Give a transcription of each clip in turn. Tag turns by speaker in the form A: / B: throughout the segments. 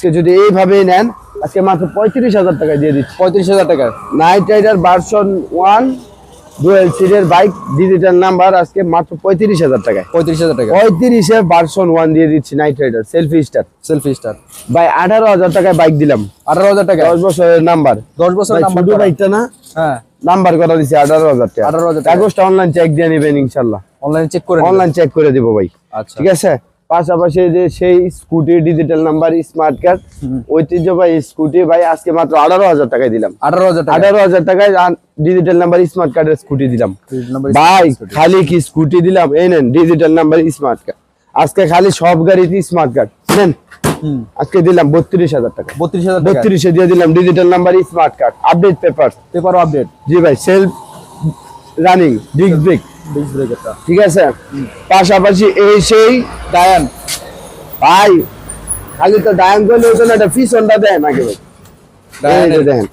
A: আজকে যদি এইভাবেই নেন আজকে মাত্র পঁয়ত্রিশ হাজার টাকা দিয়ে দিচ্ছি।
B: পঁয়ত্রিশ হাজার টাকা
A: Knight Rider version one dual সিটের বাইক ডিজিটাল নাম্বার আজকে মাত্র পঁয়ত্রিশ হাজার টাকায়।
B: পঁয়ত্রিশ হাজার টাকা
A: পঁয়ত্রিশে ভার্সন ওয়ান দিয়ে দিচ্ছি Knight Rider selfie star
B: selfie star
A: ভাই আঠারো হাজার টাকায় বাইক দিলাম।
B: আঠারো হাজার টাকা
A: দশ বছরের নাম্বার
B: দশ বছর
A: ছোট বাইকটা না?
B: হ্যাঁ।
A: নাম্বার করা দিচ্ছি আঠারো হাজার টাকা।
B: 18,000 টাকা।
A: কাগজটা অনলাইন চেক দিয়ে নেবেন ইনশাল্লাহ
B: অনলাইনে চেক করে
A: অনলাইন চেক করে দিব ভাই।
B: আচ্ছা।
A: ঠিক আছে? পাশাপাশি যে সেই scooty digital number smart card ঐতিহ্যবাহী স্কুটি ভাই আজকে মাত্র আঠারো হাজার টাকায় দিলাম।
B: আঠারো হাজার
A: আঠারো হাজার টাকায় ডিজিটাল নাম্বার স্মার্ট কার্ডের স্কুটি দিলাম। ভাই খালি কি স্কুটি দিলাম? এই নেন ডিজিটাল নাম্বার স্মার্ট কার্ড আজকে খালি সব গাড়িতে স্মার্ট কার্ড নেন আজকে দিলাম বত্রিশ হাজার টাকা।
B: বত্রিশ হাজার
A: বত্রিশে দিয়ে দিলাম digital number smart card update paper
B: paper update
A: জি ভাই সেলফ রানিং ডিগ ব্রেক ঠিক আছে? পাশাপাশি এই সেই
B: ডায়ান
A: ভাই খালি তো ডায়ান করলে হতো না এটা পিছনটা দেন আগে ভাই। দেখেন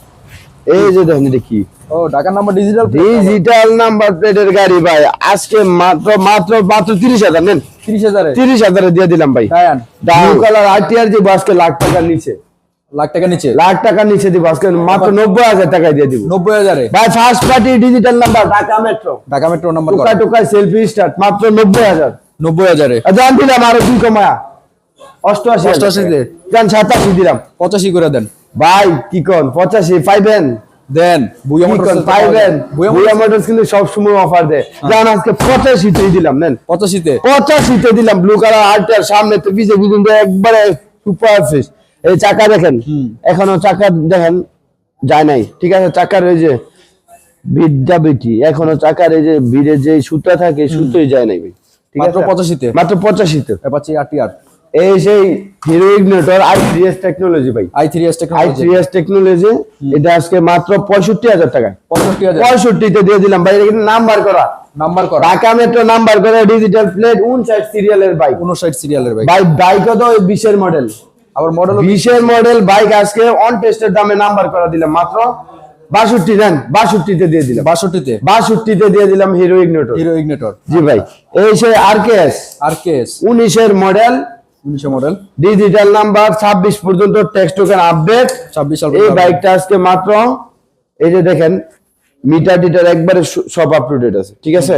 A: এই যে দেখেন এটা কি?
B: ও ঢাকার নাম্বার ডিজিটাল
A: ডিজিটাল নাম্বার প্লেটের গাড়ি ভাই আজকে মাত্র মাত্র মাত্র তিরিশ হাজার নেন।
B: তিরিশ হাজারে?
A: তিরিশ হাজারে দিয়ে দিলাম ভাই।
B: ডায়ান
A: ব্লু কালার আরটিআর দিব আজকে লাখ টাকার নিচে।
B: লাখ টাকা নিচে।
A: লাখ টাকার নিচে দিব আজকে। মাত্র নব্বই হাজার টাকায় দিয়ে দিব।
B: নব্বই হাজারে?
A: ভাই first party digital number Dhaka metro
B: Dhaka metro number
A: টুকা টুকা সেলফি স্টার্ট মাত্র নব্বই হাজার।
B: নব্বই হাজারে।
A: জান দিলাম আরও দুই কমায়া। অষ্টআশি
B: অষ্টআশিতে।
A: জান সাতাশি দিলাম।
B: পঁচাশি করে দেন।
A: ভাই কি কোন? পঁচাশি পাইবেন
B: দেন। বুয়া
A: কি
B: মোটরস
A: কোন? পাইবেন
B: বুয়া
A: বুয়া মোটরস কিন্তু সবসময় অফার দেয়। জান আজকে পঁচাশিতেই দিলাম নেন।
B: পঁচাশিতে।
A: পঁচাশিতে দিলাম। ব্লু কালার আর্টার সামনে তো পিছে একবারে সুপার ফিস এই চাকা দেখেন এখনও চাকা দেখেন যায় নাই। ঠিক আছে চাকার ওই যে বিদ্যা বিটি এখনও চাকার এই যে ভিড়ে যে সুতা থাকে সুতোই যায় নাই ঠিক
B: মাত্র
A: আছে?
B: পঁচাশিতে?
A: মাত্র পঁচাশিতে। এই সেই Hero Ignitor I three S technology ভাই।
B: I three S
A: I three S technology এটা আজকে মাত্র পঁয়ষট্টি হাজার টাকায়
B: পঁয়ষট্টি হাজার।
A: পঁয়ষট্টিতে দিয়ে দিলাম ভাই এটা কিন্তু নাম্বার করা।
B: নাম্বার করা।
A: ঢাকা মেট্রো নাম্বার করা ডিজিটাল প্লেট উনষাট সিরিয়ালের বাইক
B: উনষাট সিরিয়ালের বাইক
A: ভাই বাইকও তো বিশের মডেল
B: আবার মডেল
A: বিশের মডেল বাইক আজকে অন টেস্টের দামে নাম্বার করা দিলাম মাত্র বাষট্টি দেন বাষট্টিতে দিয়ে দিলাম।
B: বাষট্টিতে?
A: বাষট্টিতে দিয়ে দিলাম হিরো ইগনেটর
B: হিরো ইগনেটর
A: জি ভাই এই সে R K S
B: R K S
A: উনিশের মডেল ডিজিটাল নাম্বার ছাব্বিশ পর্যন্ত টেক্সট টোকেন আপডেট
B: ছাব্বিশ সাল
A: এই বাইকটা আজকে মাত্র এই যে দেখেন মিটার টিটার একবারে সব আপ টু ডেট আছে। ঠিক আছে?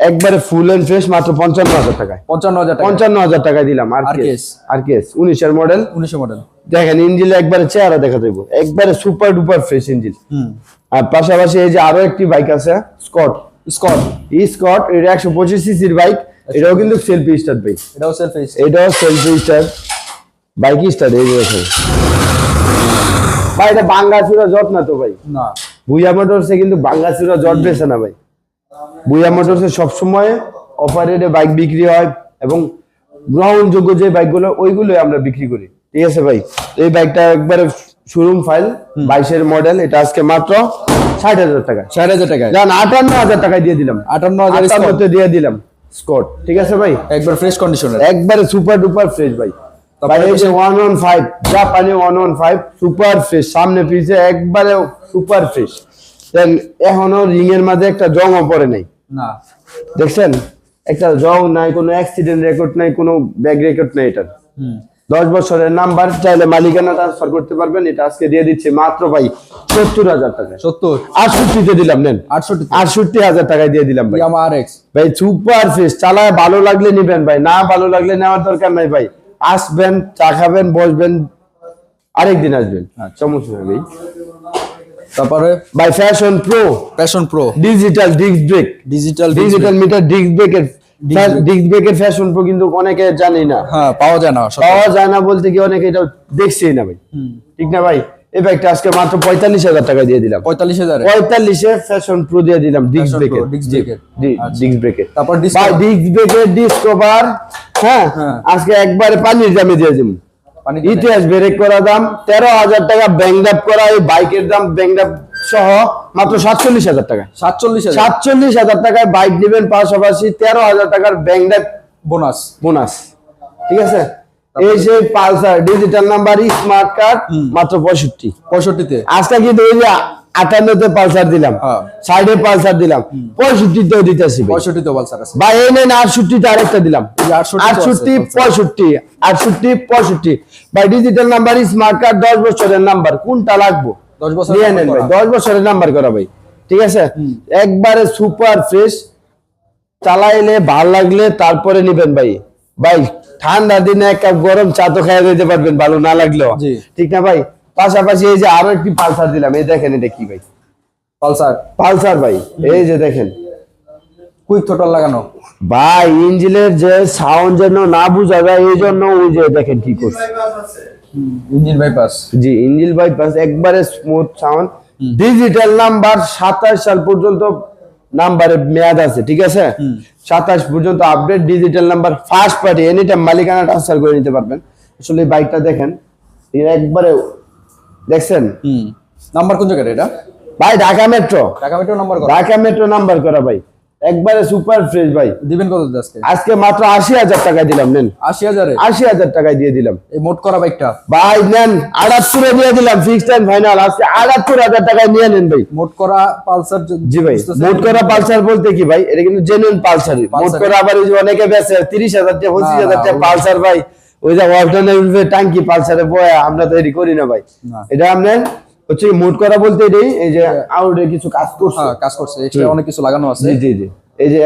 A: একবারে ফুল এন্ড ফ্রেশ মাত্র পঞ্চান্ন হাজার টাকায়।
B: পঞ্চান্ন হাজার টাকা।
A: পঞ্চান্ন হাজার টাকা দিলাম R K S R K S উনিশের মডেল
B: উনিশশো মডেল
A: দেখেন ইঞ্জিল একবারে চেহারা দেখা যাব একবারে সুপার ডুপার ফ্রেশ ইঞ্জিল।
B: হুম।
A: আর পাশাপাশি এই যে আরও একটি বাইক আছে। স্কট
B: স্কট
A: এই স্কট এটা একশো পঁচিশ সিসির বাইক এটাও কিন্তু সেলফি স্টার্ট বাইক
B: এটাও সেলফ
A: এটাও সেলফি স্টার্ট বাইক স্টার্ট এই দেখেন। ভাই এটা বাঙ্গাসুরা জট না তো ভাই?
B: না।
A: বুয়া মোটরসে কিন্তু বাঙ্গাসুরা জট বেছে না ভাই। বুয়া মোটরসে সবসময় অফারেডে বাইক বিক্রি হয় এবং গ্রহণযোগ্য যে বাইকগুলো ওইগুলোই আমরা বিক্রি করি। ঠিক আছে ভাই? এই বাইকটা একবারে শোরুম ফাইল বাইশের মডেল এটা আজকে মাত্র ষাট হাজার টাকা
B: ষাট হাজার টাকায়?
A: জান আটান্ন হাজার টাকায় দিয়ে দিলাম।
B: আটান্ন হাজার
A: দিয়ে দিলাম। স্কট ঠিক আছে ভাই?
B: একবার ফ্রেশ কন্ডিশনের
A: একবারে সুপার ডুপার ফ্রেশ ভাই। One one five one one five super fresh সামনে পিছে একবারে সুপার ফ্রেশ এখনও রিং এর মাঝে একটা জংও পড়ে নাই।
B: না।
A: দেখছেন? একটা জং নাই কোনো অ্যাক্সিডেন্ট রেকর্ড নাই কোনো ব্যাগ রেকর্ড নাই এটার। দশ বছরের নাম্বার চাইলে মালিকানা ট্রান্সফার করতে পারবেন এটা আজকে দিয়ে দিচ্ছে মাত্র ভাই সত্তর হাজার টাকা
B: সত্তর?
A: আটষট্টিতে দিলাম নেন।
B: আটষট্টি
A: আটষট্টি হাজার টাকায় দিয়ে দিলাম ভাই।
B: আমার এক্স
A: ভাই সুপার ফিস চালায় ভালো লাগলে নিবেন ভাই না ভালো লাগলে নেওয়ার দরকার নাই ভাই। আসবেন চা খাবেন বসবেন আরেকদিন আসবেন। সমস্যা নেই ভাই।
B: তারপরে
A: ভাই Passion Pro
B: Passion Pro
A: digital disc brake
B: digital
A: digital meter disc ব্রেকের ডিস্ক ব্রেকের ফ্যাশন প্রো কিন্তু অনেকে জানি না।
B: হ্যাঁ পাওয়া যায় না
A: পাওয়া যায় না বলতে কি অনেকে এটা দেখছেই না ভাই। ঠিক না ভাই? এই ব্যাগটা আজকে মাত্র পঁয়তাল্লিশ হাজার টাকা দিয়ে দিলাম।
B: পঁয়তাল্লিশ হাজার?
A: পঁয়তাল্লিশে ফ্যাশন প্রো দিয়ে দিলাম ডিস্ক ব্রেকের। ডিস্ক ব্রেকের
B: তারপর
A: ডিস্ক ব্রেকের ডিসকভার হ্যাঁ। আজকে একবারে পানির দামে দিয়ে দিব। ইতিহাস ব্রেক করা দাম তেরো হাজার টাকা ব্যাংক আপ করা এই বাইকের দাম ব্যাংক আপ সহ মাত্র সাতচল্লিশ হাজার টাকা।
B: সাতচল্লিশ
A: সাতচল্লিশ হাজার টাকায় বাইক নেবেন পাশাপাশি তেরো হাজার টাকার ব্যাংক আপ
B: বোনাস।
A: বোনাস। ঠিক আছে? এই যে Pulsar digital number smart card মাত্র পঁয়ষট্টি।
B: পঁয়ষট্টিতে।
A: আজকে কিন্তু যে আটান্নতে পালসার দিলাম। সাইডে পালসার দিলাম পঁয়ষট্টিতেও দিতেছি ভাই।
B: পঁয়ষট্টি তো পালসার আছে।
A: ভাই এই নেন আটষট্টিতে আরেকটা দিলাম।
B: এই যে 68 তো আছে,
A: আটষট্টি পঁয়ষট্টি আটষট্টি পঁয়ষট্টি। ভাই ডিজিটাল নাম্বার স্মার্ট কার্ড দশ বছরের নাম্বার কোনটা লাগবো?
B: 10 বছরের
A: নিয়ে নেন ভাই দশ বছরের নাম্বার করা ভাই ঠিক আছে? একবারে সুপার ফ্রেশ চালাইলে ভালো লাগলে তারপরে নিবেন ভাই। ভাই ঠান্ডা দিনে এক কাপ গরম চা তো খাইয়ে দিতে পারবেন ভালো না লাগলেও। ঠিক না ভাই? পাশাপাশি এই যে আরও একটি পালসার দিলাম। এই দেখেন এটা কি ভাই?
B: পালসার।
A: পালসার ভাই এই যে দেখেন।
B: কুইক লাগানো।
A: ভাই ইঞ্জিনের যে সাউন্ড যেন না বোঝা যায় এই জন্য ওই যে দেখেন কি করছে।
B: ইঞ্জিন বাইপাস
A: জি ইঞ্জিন বাইপাস একবারে স্মুথ সাউন্ড ডিজিটাল নাম্বার সাতাশ সাল পর্যন্ত নাম্বারের মেয়াদ আছে ঠিক আছে? সাতাশ পর্যন্ত update digital number first party any time মালিকানা ট্রান্সফার করে নিতে পারবেন। আসলে বাইকটা দেখেন একবারে দেখছেন?
B: হুম। নাম্বার কোন জায়গায় এটা?
A: ভাই Dhaka metro
B: Dhaka metro number কত
A: ঢাকা মেট্রো নাম্বার করা ভাই। একবারে সুপার ফ্রেশ ভাই।
B: দিবেন কত আজকে?
A: আজকে মাত্র আশি হাজার টাকা দিলাম নেন।
B: আশি হাজারে?
A: আশি হাজার টাকায় দিয়ে দিলাম।
B: এই মোট করা বাইকটা?
A: ভাই নেন আটাত্তরে দিয়ে দিলাম ফিক্সড টাইম ফাইনাল আজকে আটাত্তর হাজার টাকায় নিয়ে নেন ভাই।
B: মোট করা পালসার
A: জি ভাই মোট করা পালসার বলতে কি ভাই? এটা কিন্তু জেনুইন পালসার মোট করা আবার অনেকে বেচে তিরিশ হাজার টাকা পঁচিশ হাজার টাকা পালসার ভাই। ওই যে টাঙ্কি পালসারে বয় আমরা তো এটি করি না ভাই। এটা আপনার হচ্ছে মোট করা বলতে এটাই এই যে আউটে কিছু কাজ করছে।
B: হ্যাঁ কাজ করছে। এক্সট্রা অনেক কিছু লাগানো আছে।
A: জি জি এই যে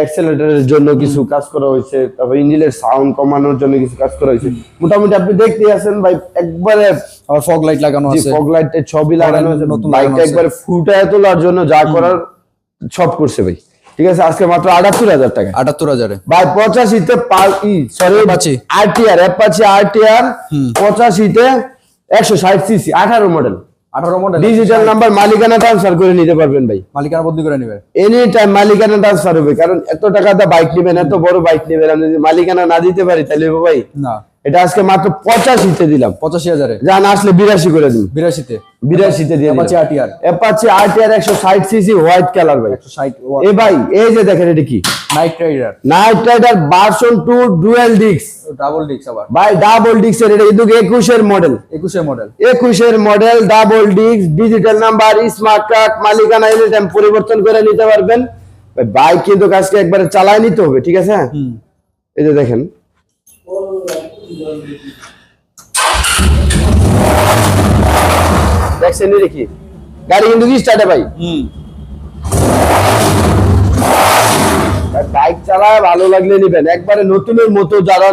A: জন্য কিছু কাজ করা হয়েছে তারপর ইঞ্জিনের সাউন্ড কমানোর জন্য কিছু কাজ করা হয়েছে। মোটামুটি আপনি দেখতেই আছেন ভাই একবারে
B: আর ফগ লাইট লাগানো আছে।
A: ফগ লাইটের ছবি লাগানো আছে।
B: নতুন
A: বাইকটা একবারে ফুটায় তোলার জন্য যা করার সব করছে ভাই। ঠিক আছে আজকে মাত্র আটাত্তর হাজার টাকা।
B: আটাত্তর হাজারে।
A: ভাই পঁচাশিতে sorry
B: Apache।
A: RTR Apache RTR পঁচাশিতে একশো ষাট সিসি আঠারো মডেল
B: আঠারো মডেল
A: ডিজিটাল নাম্বার মালিকানা ট্রান্সফার করে নিতে পারবেন ভাই।
B: মালিকানা বদলি করে নিবে।
A: এনি টাইম মালিকানা ট্রান্সফার হবে কারণ এত টাকা দা বাইক নেবেন এত বড় বাইক নেবেন আমি যদি মালিকানা না দিতে পারি তাহলে ভাই
B: না।
A: এটা আজকে মাত্র পঁচাশিতে দিলাম।
B: পঁচাশি হাজারে?
A: যা না আসলে বিরাশি করে দিন
B: বিরাশিতে?
A: বিরাশিতে দিয়ে
B: Apache RTR
A: অ্যাপাচি আরটিআর একশো ষাট সিসি হোয়াইট কালার ভাই।
B: একশো ষাট
A: এ ভাই এই যে দেখেন এটা কি?
B: Knight rider
A: knight rider version two dual discs
B: double discs আবার।
A: ভাই ডাবল এটা কিন্তু একুশের মডেল
B: একুশে মডেল
A: একুশের মডেল ডাবল ডিক্স ডিজিটাল নাম্বার স্মার্ট কার্ড মালিকানা এনি পরিবর্তন করে নিতে পারবেন। বাইক কিন্তু কাজকে একবারে চালায় নিতে হবে ঠিক আছে? এই যে দেখেন। দেখছেন কি গাড়ি কিন্তু কি স্টার্টে ভাই। বাইক চালায় ভালো লাগলে নিবেন। একবারে নতুনের মতো যারা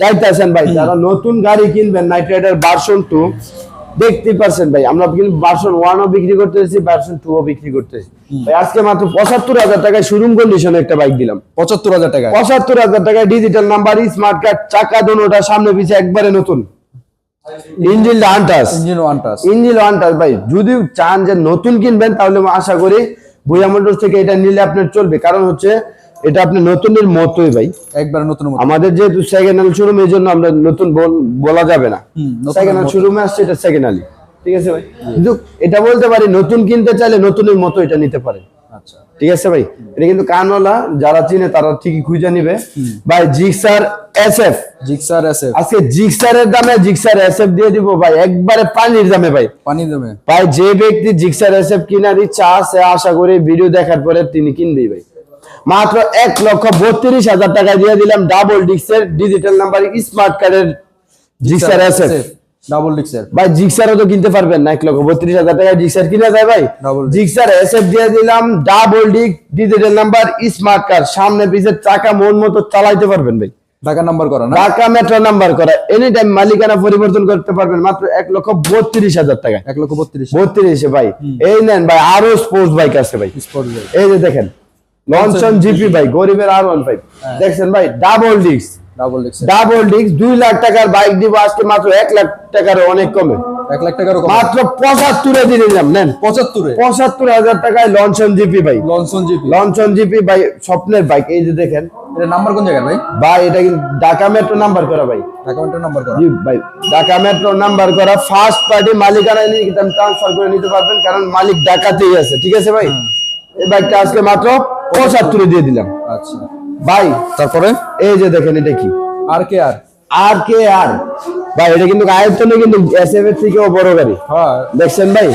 A: চাইতেছেন ভাই যারা নতুন গাড়ি কিনবেন নাইট রাইডার ভার্সন টু দেখতে পাচ্ছেন ভাই। আমরা ভার্সন ওয়ানও বিক্রি করতেছি ভার্সন টু ও বিক্রি করতেছি আজকে মাত্র পঁচাত্তর হাজার টাকায় শোরুম কন্ডিশনে একটা বাইক দিলাম।
B: পঁচাত্তর হাজার টাকা
A: পঁচাত্তর হাজার টাকায় ডিজিটাল নাম্বার স্মার্ট কার্ড চাকা দোনোটা সামনে পিছিয়ে একবারে নতুন। ইঞ্জিন আনটাস
B: ইঞ্জিন
A: ইঞ্জিন ভাই। যদি চান যে নতুন কিনবেন তাহলে আমি আশা করি ভুয়া মোটরস থেকে এটা নিলে আপনার চলবে। কারণ হচ্ছে এটা আপনি নতুনের মতোই ভাই।
B: একবার নতুন
A: আমাদের যেহেতু সেকেন্ড হ্যান্ড শোরুম এই জন্য আমরা নতুন বলা যাবে না। Second hand. শোরুমে আসছে এটা সেকেন্ড হ্যান্ড ঠিক আছে ভাই? কিন্তু এটা বলতে পারি নতুন কিনতে চাইলে নতুনের মতো এটা নিতে পারে
B: আচ্ছা।
A: ঠিক আছে ভাই? এটা কিন্তু কানওয়ালা যারা চিনে তারা ঠিকই খুঁজে নিবে। ভাই জিক্সার এসএফ।
B: জিক্সার আছে
A: আজকে জিক্সারের দামে জিক্সার এসএফ দিয়ে দিব ভাই একবারে পানির দামে ভাই।
B: পানি দেবে
A: ভাই যে ব্যক্তি জিক্সার এসএফ কেনার ইচ্ছা আছে আশা করি ভিডিও দেখার পরে তিনি কিনবেই ভাই। মাত্র এক লক্ষ বত্রিশ হাজার টাকা দিয়ে দিলাম ডাবল ডিক্সের ডিজিটাল নাম্বার স্মার্ট কার্ডের জিক্সার এসএফ।
B: ডাবল ডিক্সের
A: ভাই জিক্সারও তো কিনতে পারবেন না এক লক্ষ বত্রিশ হাজার টাকায় জিক্সার কিনা যায় ভাই। জিক্সার এসএফ দিয়ে দিলাম double disc digital number smart card সামনে চাকা মন মতো চালাইতে পারবেন ভাই।
B: ঢাকা নাম্বার করা না?
A: ঢাকা মেট্রো নাম্বার করা। এনি টাইম মালিকানা পরিবর্তন করতে পারবেন মাত্র এক লক্ষ বত্রিশ হাজার টাকা
B: এক লক্ষ বত্রিশ।
A: বত্রিশে ভাই। এই নেন ভাই আরও স্পোর্টস বাইক আছে ভাই। এই যে দেখেন লঞ্চন জিপি ভাই গরিবের আর ওয়ান ফাইভ দেখছেন ভাই ডাবল ডিস্ক
B: ডাবল ডিক্সের
A: ডাবল ডিস্ক দুই লাখ টাকার বাইক দিব আজকে মাত্র এক লাখ টাকার অনেক কমে।
B: এক লাখ টাকারও কম।
A: মাত্র পঁচাত্তরে দিয়ে দিলাম নেন।
B: পঁচাত্তরে?
A: পঁচাত্তর হাজার টাকায় লঞ্চন জিপি ভাই
B: লনসন জিপি
A: লঞ্চন জিপি ভাই স্বপ্নের বাইক এই যে দেখেন।
B: এটা নাম্বার কোন জায়গায় ভাই?
A: ভাই এটা কিন্তু ঢাকা মেট্রো নাম্বার করা ভাই
B: ঢাকা মেট্রো নাম্বার করা।
A: জি ভাই ঢাকা মেট্রো নাম্বার করা ফার্স্ট পার্টি মালিকানা নিয়ে ট্রান্সফার করে নিতে পারবেন কারণ মালিক ঢাকাতেই আছে ঠিক আছে ভাই? এই বাইকটা আজকে মাত্র পঁচাত্তরে দিয়ে দিলাম।
B: আচ্ছা।
A: ভাই
B: তারপরে?
A: এই যে দেখেন এটা কি?
B: আর কে আর
A: আর কে আর ভাই এটা কিন্তু আয়ত্তনে কিন্তু এস এফ এর থেকেও বড় গাড়ি।
B: হ্যাঁ।
A: দেখছেন ভাই?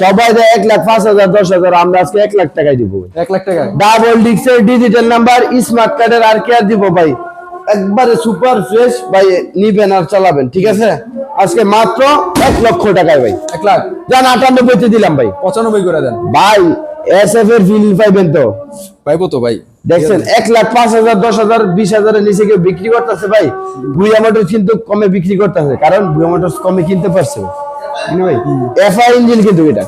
A: সবাই দেয় এক লাখ পাঁচ হাজার দশ হাজার আমরা আজকে এক লাখ টাকায় দিব।
B: এক লাখ টাকায়?
A: ডাবল ডিক্সের ডিজিটাল নাম্বার স্মার্ট কার্ডের আর কে আর দিব ভাই। একবারে সুপার ফ্রেশ ভাই নিবেন আর চালাবেন ঠিক আছে? আজকে মাত্র এক লক্ষ টাকায় ভাই।
B: এক লাখ।
A: যান আটানব্বইতে দিলাম ভাই।
B: পঁচানব্বই করে দেন।
A: ভাই এস এফ এর ফিল পাইবেন তো?
B: পাইবো তো ভাই।
A: দেখছেন এক লাখ পাঁচ হাজার দশ হাজার বিশ হাজারের নিচে কেউ বিক্রি করতেছে ভাই। ভুইয়া মোটরস কিন্তু কমে বিক্রি করতেছে কারণ ভুইয়া মোটরস কমে কিনতে পারছে। ভাই? এফআই ইঞ্জিন কিন্তু এটা।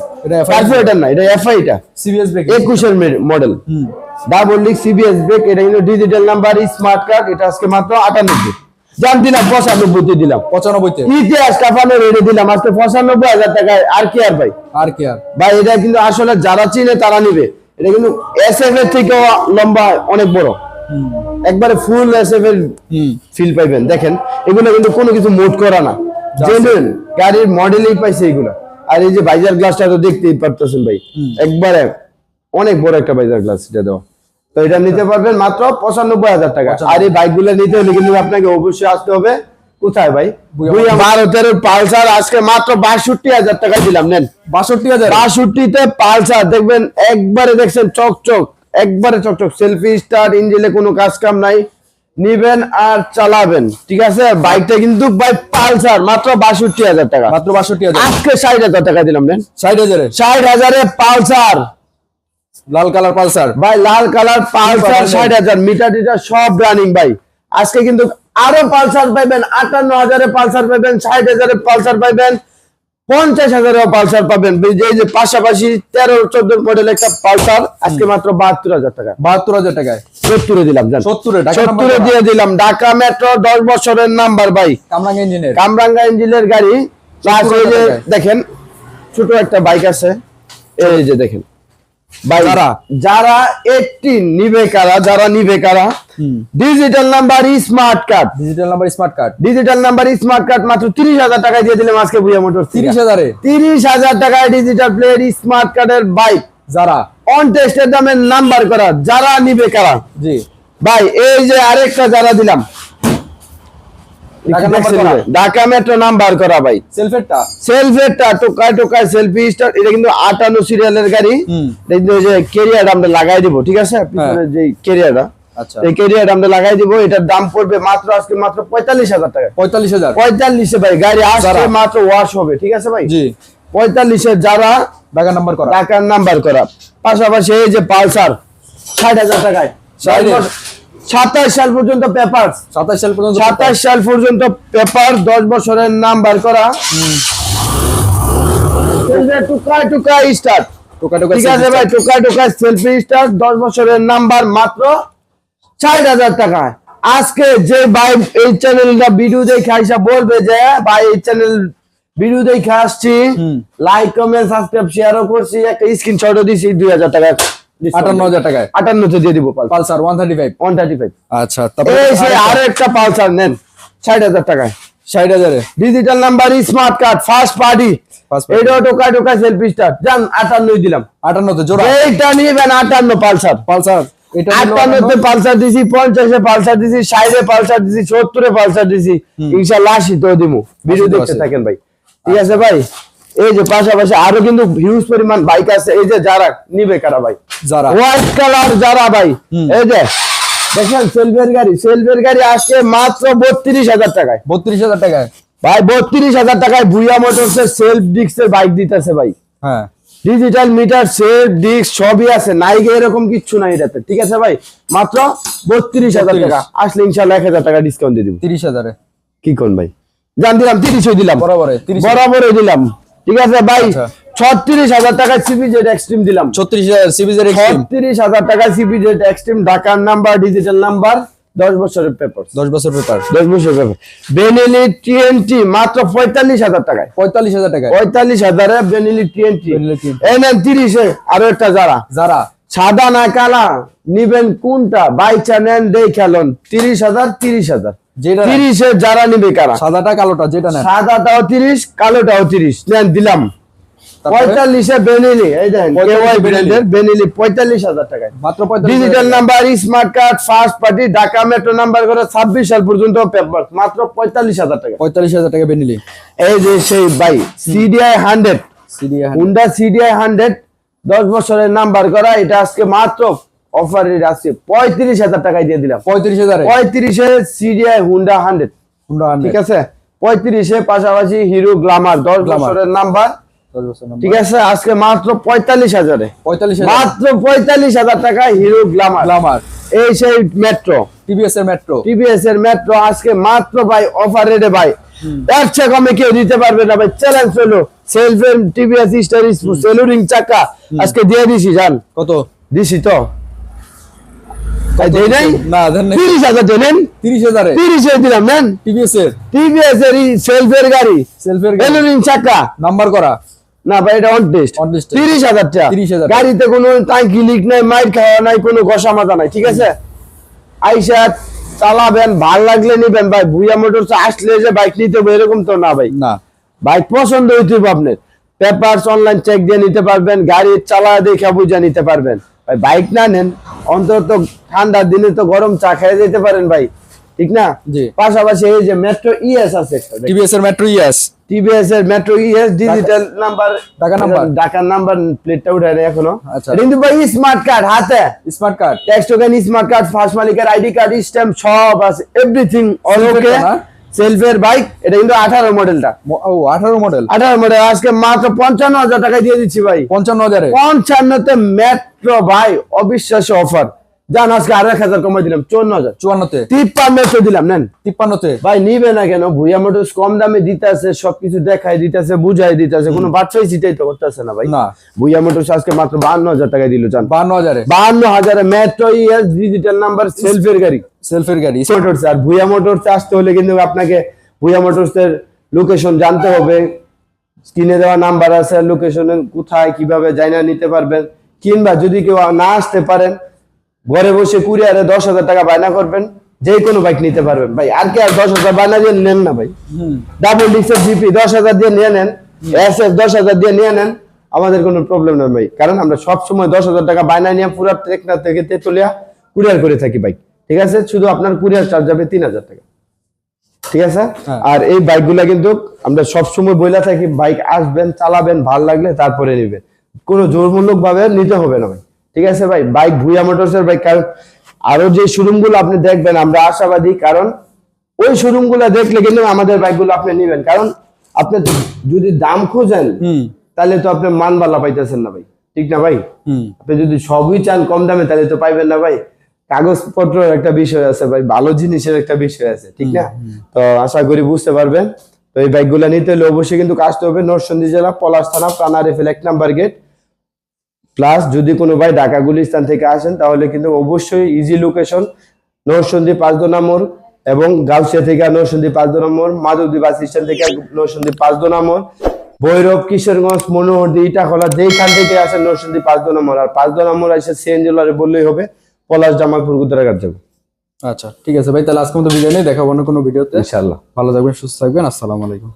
B: এটা
A: না এটা এফআই এটা।
B: সিবিএস ব্রেক
A: একুশের model double disc CBS brake এটা কিন্তু ডিজিটাল নাম্বার স্মার্ট কার্ড এটা আজকে মাত্র আটানব্বই। জান দিলাম পঁচানব্বইতে দিলাম।
B: পঁচানব্বইতে।
A: ইতিহাস দিলাম আজকে পঁচানব্বই হাজার টাকায়। আর কি আর ভাই?
B: আর কি আর?
A: ভাই এটা কিন্তু আসলে যারা চিনে তারা নিবে। এটা কিন্তু এস এফ এর থেকেও লম্বা অনেক বড়। একবারে ফুল এস এফ এর ফিল পাইবেন। দেখেন এগুলো কিন্তু কোনো কিছু মোট করা না। জেনুইন গাড়ির মডেলেই পাইছে এগুলো। আর এই যে বাইজার গ্লাসটা তো দেখতেই পারতেছেন ভাই একবারে অনেক বড় একটা বাইজার গ্লাস এটা দেওয়া। তো এটা নিতে পারবেন মাত্র পঁচানব্বই হাজার টাকা। আর এই বাইকগুলো নিতে হলে কিন্তু আপনাকে অবশ্যই আসতে হবে। কোথায় ভাই? ভারতের পালসার আজকে মাত্র বাষট্টি হাজার টাকা দিলাম নেন।
B: বাষট্টি হাজার?
A: বাষট্টিতে পালসার দেখবেন একবারে দেখছেন চকচক একবারে চকচক সেলফি স্টার ইঞ্জিনে কোনো কাজ কাম নাই। নিবেন আর চালাবেন ঠিক আছে? বাইকটা কিন্তু বাই পালসার মাত্র বাষট্টি হাজার টাকা।
B: মাত্র বাষট্টি হাজার।
A: আজকে ষাট হাজার টাকা দিলাম নেন।
B: ষাট হাজারে?
A: ষাট হাজারে পালসার।
B: লাল কালার পালসার?
A: ভাই লাল কালার পালসার ষাট হাজার মিটার টিটার সব রানিং ভাই। আজকে কিন্তু আরও পালসার পাইবেন আটান্ন হাজারে পালসার পাইবেন ষাট হাজারে পালসার পাইবেন পঞ্চাশ হাজারে পালসার পাবেন। এই যে- পাশাপাশি তেরো চোদ্দ মডেল একটা পালসার আজকে মাত্র বাহাত্তর হাজার টাকা।
B: বাহাত্তর হাজার টাকায়?
A: সত্তরে দিলাম
B: সত্তরে।
A: দিয়ে দিলাম। ঢাকা মেট্রো দশ বছরের নাম্বার ভাই।
B: কামরাঙ্গা ইঞ্জিনের
A: কামরাঙ্গা ইঞ্জিনের গাড়ি প্লাস
B: সত্তর
A: যে দেখেন ছোট একটা বাইক আছে। এই যে দেখেন।
B: যারা?
A: যারা এইটটি নিবে কারা? যারা নিবে কারা? Digital number smart card
B: digital number smart card
A: digital number smart card মাত্র তিরিশ হাজার টাকায় দিয়ে দিলাম আজকে বুয়া মোটর
B: তিরিশ হাজারে?
A: তিরিশ হাজার টাকায় ডিজিটাল প্লেয়ার স্মার্ট কার্ডের বাইক
B: যারা?
A: অন টেস্টের দামে নাম্বার করা যারা নিবে কারা?
B: জি।
A: ভাই এই যে আরেকটা যারা দিলাম
B: ঢাকা নাম্বার করা।
A: ঢাকা মেট্রো নাম্বার করা ভাই।
B: সেলফেরটা
A: সেলফেরটা টোকায় টোকায় সেলফি স্টার এটা কিন্তু আটান্ন সিরিয়ালের গাড়ি। কিন্তু যে কেরিয়ার আমরা লাগাই দিব ঠিক আছে? পিছনে যে কেরিয়ারটা
B: আচ্ছা।
A: এই কেরিয়ার আমরা লাগাই দিব এটার দাম পড়বে মাত্র আজকে মাত্র পঁয়তাল্লিশ হাজার টাকা।
B: পঁয়তাল্লিশ হাজার?
A: পঁয়তাল্লিশে ভাই গাড়ি আসছে মাত্র ওয়াশ হবে ঠিক আছে ভাই? পঁয়তাল্লিশে যারা
B: নাম্বার করা।
A: টাকার নাম্বার করা। পাশাপাশি এই যে পালসার ষাট হাজার টাকায়? সাতাশ সাল পর্যন্ত পেপার।
B: সাতাশ সাল পর্যন্ত
A: সাতাশ সাল পর্যন্ত পেপার দশ বছরের নাম্বার করা। টুকা টুকা স্টার্ট
B: টোকা টোকা
A: ঠিক আছে ভাই টুকা টুকা সেলফি স্টার দশ বছরের নাম্বার মাত্র ষাট হাজার টাকা আজকে যে ভাই এই চ্যানেলটা ভিডিও দেখে আইসা বলবে যে ভাই এই চ্যানেল ভিডিও দেখে আসছি। লাইক কমেন্ট সাবস্ক্রাইব শেয়ারও করছি। একটা স্ক্রিনশটও দিছি দুই হাজার টাকা
B: আটান্ন হাজার টাকায়।
A: আটান্নতে দিয়ে দিব
B: Pulsar. One thirty five
A: one thirty five
B: আচ্ছা তারপরে
A: আরও একটা পালসার নেন। ষাট হাজার টাকায়।
B: ষাট হাজারে।
A: Digital number smart card first party
B: First
A: টোকা টোকা সেলফি স্টার যান আটান্নই দিলাম।
B: আটান্নতে জোড়া।
A: এইটা নিবেন আটান্ন পালসার।
B: পালসার এটা নিলো
A: আটান্নতে পালসার দিছি পঞ্চাশে পালসার দিছি ষাটে পালসার দিছি সত্তরে পালসার দিছি। ইনশাল্লাহ আশি তো দিমু ভিডিও দেখতে থাকেন ভাই। ঠিক আছে ভাই? এই যে পাশাপাশি আরও কিন্তু হিউজ পরিমাণ বাইক আছে। এই যে যারা নিবে কারা ভাই?
B: যারা।
A: হোয়াইট কালার যারা ভাই। এই যে দেখেন সেলফের গাড়ি। সেলফের গাড়ি আজকে মাত্র বত্রিশ হাজার টাকায়।
B: বত্রিশ হাজার টাকায়?
A: ভাই বত্রিশ হাজার টাকায় ভুইয়া মোটরস এর সেলফ ডিস্কের বাইক দিতেছে ভাই।
B: হ্যাঁ।
A: ডিজিটাল মিটার সেলফ ডিস্ক সবই আছে। নাইকে এরকম কিচ্ছু নাই এটাতে। ঠিক আছে ভাই? মাত্র বত্রিশ হাজার টাকা। আসলে ইনশাল্লাহ এক হাজার টাকা ডিসকাউন্ট দিয়ে দিব।
B: তিরিশ হাজারে।
A: কি কোন ভাই? জান দিলাম তিরিশই দিলাম।
B: বরাবরে তিরিশ।
A: বরাবরই দিলাম। ঠিক আছে ভাই?
B: আচ্ছা।
A: ছত্রিশ হাজার টাকা সিপিজেড এক্সট্রিম দিলাম।
B: ছত্রিশ হাজার এক্সট্রিম
A: ছত্রিশ হাজার টাকা সিপিজেড এক্সট্রিম ঢাকার নাম্বার ডিজিটাল নাম্বার দশ বছরের পেপার
B: দশ বছর পেপার
A: দশ বছরের পেপার বেনেলি টিএনটি মাত্র পঁয়তাল্লিশ হাজার টাকায়।
B: পঁয়তাল্লিশ হাজার টাকায়।
A: পঁয়তাল্লিশ হাজারে বেনিলি টিএনটি এই নেন তিরিশে আরও একটা যারা।
B: যারা?
A: সাদা না কালা নিবেন কোনটা? বাইচা নেন দেই খেলন। তিরিশ হাজার তিরিশ হাজার। তিরিশে যারা নিবে কারা?
B: সাদাটা কালোটা যেটা নেন।
A: সাদাটাও তিরিশ কালোটাও তিরিশ। নেন দিলাম। পঁয়তাল্লিশে বেনিলি এই দেন
B: 45
A: কেওয়াই
B: বেনেলি।
A: পঁয়তাল্লিশ হাজার টাকায়।
B: মাত্র
A: digital number smart card first party Dhaka metro number করে ছাব্বিশ সাল পর্যন্ত পেপার মাত্র পঁয়তাল্লিশ হাজার টাকা
B: পঁয়তাল্লিশ হাজার টাকা বেনিলি
A: এই যে সেই by CDI hundred
B: CDI
A: Honda CDI hundred দশ বছরের নাম্বার করা এটা আজকে মাত্র অফারে আছে পঁয়ত্রিশ হাজার টাকায় দিয়ে দিলাম।
B: পঁয়ত্রিশ হাজারে?
A: পঁয়ত্রিশে সিডিআই হুন্ডা হান্ড্রেড
B: হুন্ডা
A: ঠিক আছে? পঁয়ত্রিশে পাশাপাশি হিরো গ্লামার দশ। বছরের নাম্বার। ঠিক আছে? আজকে মাত্র পঁয়তাল্লিশ হাজারে।
B: পঁয়তাল্লিশ
A: মাত্র পঁয়তাল্লিশ হাজার টাকা হিরো গ্লামার
B: গ্লামার
A: এই সেই মেট্রো
B: টিভিএস এর মেট্রো
A: টিভিএস এর মেট্রো আজকে মাত্র ভাই অফার রেটে ভাই। এর চেয়ে কমে কেউ দিতে পারবে না ভাই। চ্যালেঞ্জ হলো। সেলফের টিভিএস স্টার সেলুরিং চাকা। আজকে দিয়ে দিছি জান।
B: কত?
A: দিছি তো।
B: না
A: তিরিশ হাজার
B: তিরিশ হাজারে?
A: তিরিশে দিলাম নেন।
B: টিভিএস এর
A: টিভিএস এর সেলফের গাড়ি।
B: সেলফের
A: সেলুরিং চাকা।
B: নাম্বার করা?
A: না ভাই এটা অন টেস্ট
B: On test।
A: তিরিশ হাজার। গাড়িতে কোনো টাঙ্কি লিক নাই মাইর খাওয়া নাই কোনো ঘষা মাথা নাই ঠিক আছে? আইসা চালাবেন ভালো লাগলে নিবেন ভাই। ভুইয়া মোটরস আসলে যে বাইক নিতে হবে এরকম তো না ভাই।
B: না।
A: বাইক পছন্দ হইতে আপনার। পেপারস অনলাইন চেক দিয়ে নিতে পারবেন গাড়ি চালা দেখে বুঝে নিতে পারবেন। ভাই বাইক না নেন। অন্তত ঠান্ডার দিনে তো গরম চা খেয়ে যেতে পারেন ভাই। ঠিক না? পাশাপাশি এই যে মেট্রো ইএস আছে
B: টিভিএস এর মেট্রো ইএস
A: টিভিএস এর Metro ES digital number
B: Dhaka number.
A: ঢাকার নাম্বার প্লেটটা উঠে নেই এখনও।
B: আচ্ছা।
A: কিন্তু ভাই স্মার্ট কার্ড হাতে।
B: Smart card
A: tax token smart card first মালিকের আইডি কার্ড স্ট্যাম্প সব আছে। Everything all okay? সেলফের বাইক এটা কিন্তু আঠারো মডেলটা।
B: ও আঠারো মডেল।
A: আঠারো মডেল আজকে মাত্র পঞ্চান্ন হাজার টাকায় দিয়ে দিচ্ছি ভাই।
B: পঞ্চান্ন হাজারে।
A: পঞ্চান্নতে মেট্রো ভাই অবিশ্বাস্য অফার জান আজকে আরও এক হাজার কমাই দিলাম চুয়ান্ন হাজার।
B: চুয়ান্নতে।
A: তিপ্পান্নতে দিলাম নেন।
B: তিপ্পান্নতে।
A: ভাই নিবে না কেন? ভুইয়া মোটরস কম দামে দিতেছে সবকিছু দেখাই দিতেছে বুঝাই দিতেছে কোনো বাচ্চাই চিটাই তো করতেছে না ভাই।
B: না।
A: ভুইয়া মোটরস আজকে মাত্র বান্ন হাজার টাকা দিল জান।
B: বান্ন হাজারে।
A: বান্ন হাজারে মেট্রো ইএস ডিজিটাল নাম্বার সেলফের গাড়ি।
B: সেলফের গাড়ি।
A: মোটরস আর ভুইয়া মোটরস আসতে হলে কিন্তু আপনাকে ভুইয়া মোটরস এর লোকেশন জানতে হবে। স্ক্রিনে দেওয়া নাম্বার আছে লোকেশনে কোথায় কীভাবে জানা নিতে পারবেন। কিংবা যদি কেউ না আসতে পারেন ঘরে বসে কুরিয়ারে দশ হাজার টাকা বায়না করবেন যে কোনো বাইক নিতে পারবেন। ভাই আর কি আর দশ হাজার বায়না দিয়ে নেন না ভাই। ডাবল ডিক্সের জিপি দশ হাজার দিয়ে নিয়ে নেন এস এফ দশ হাজার দিয়ে নিয়ে নেন আমাদের কোনো প্রবলেম নেই ভাই। কারণ আমরা সব সময় দশ হাজার টাকা বায়না নিয়ে পুরো টেকনা থেকে তেতুলিয়া কুরিয়ার করে থাকি বাইক ঠিক আছে? শুধু আপনার কুরিয়ার চার্জ যাবে তিন হাজার টাকা। ঠিক আছে?
B: হ্যাঁ।
A: আর এই বাইকগুলা কিন্তু আমরা সব সময় বইলা থাকি বাইক আসবেন চালাবেন ভালো লাগলে তারপরে নিবেন। কোনো জোরমূলক ভাবে নিতে হবে না ভাই। ঠিক আছে ভাই? বাইক ভুইয়া মোটরসের বাইক কারণ আরও যে শোরুমগুলো আপনি দেখবেন আমরা আশাবাদী কারণ ওই শোরুমগুলা দেখলে কিন্তু আমাদের বাইকগুলো আপনি নিবেন। কারণ আপনি যদি দাম খোঁজেন তাহলে তো আপনি মান বালা পাইতেছেন না ভাই। ঠিক না ভাই? আপনি যদি সবই চান কম দামে তাহলে তো পাইবেন না ভাই। কাগজপত্র একটা বিষয় আছে ভাই ভালো জিনিসের একটা বিষয় আছে ঠিক না? তো আশা করি বুঝতে পারবেন। তো এই বাইকগুলো নিতে হলে অবশ্যই কিন্তু আসতে হবে নরসিংদী জেলা পলাশ থানা প্রাণা রেফেল এক নাম্বার গেট প্লাস যদি কোনো ভাই ঢাকা গুলিস্তান থেকে আসেন তাহলে কিন্তু অবশ্যই ইজি লোকেশন নরসিংদী পাঁচদোনা মোড় এবং গাউসিয়া থেকে নরসিংদী পাঁচদোনা মোড় মাধবদী বাস স্ট্যান্ড থেকে নরসিংদী পাঁচদোনা মোড় ভৈরব কিশোরগঞ্জ মনোহরদী ইটাখলা যেইখান থেকে আসেন নরসিংদী পাঁচদোনা মোড় আর পাঁচদোনা মোড় এসে সিএনজি লরে বললেই হবে পলাশ জামালপুর গুদারাঘাট যাব
B: আচ্ছা ঠিক আছে ভাই তাহলে আজকে মতো ভিডিও নেই দেখাবো অন্য কোনো ভিডিওতে।
A: ইনশাল্লাহ
B: ভালো থাকবেন সুস্থ থাকবেন আসসালামু আলাইকুম।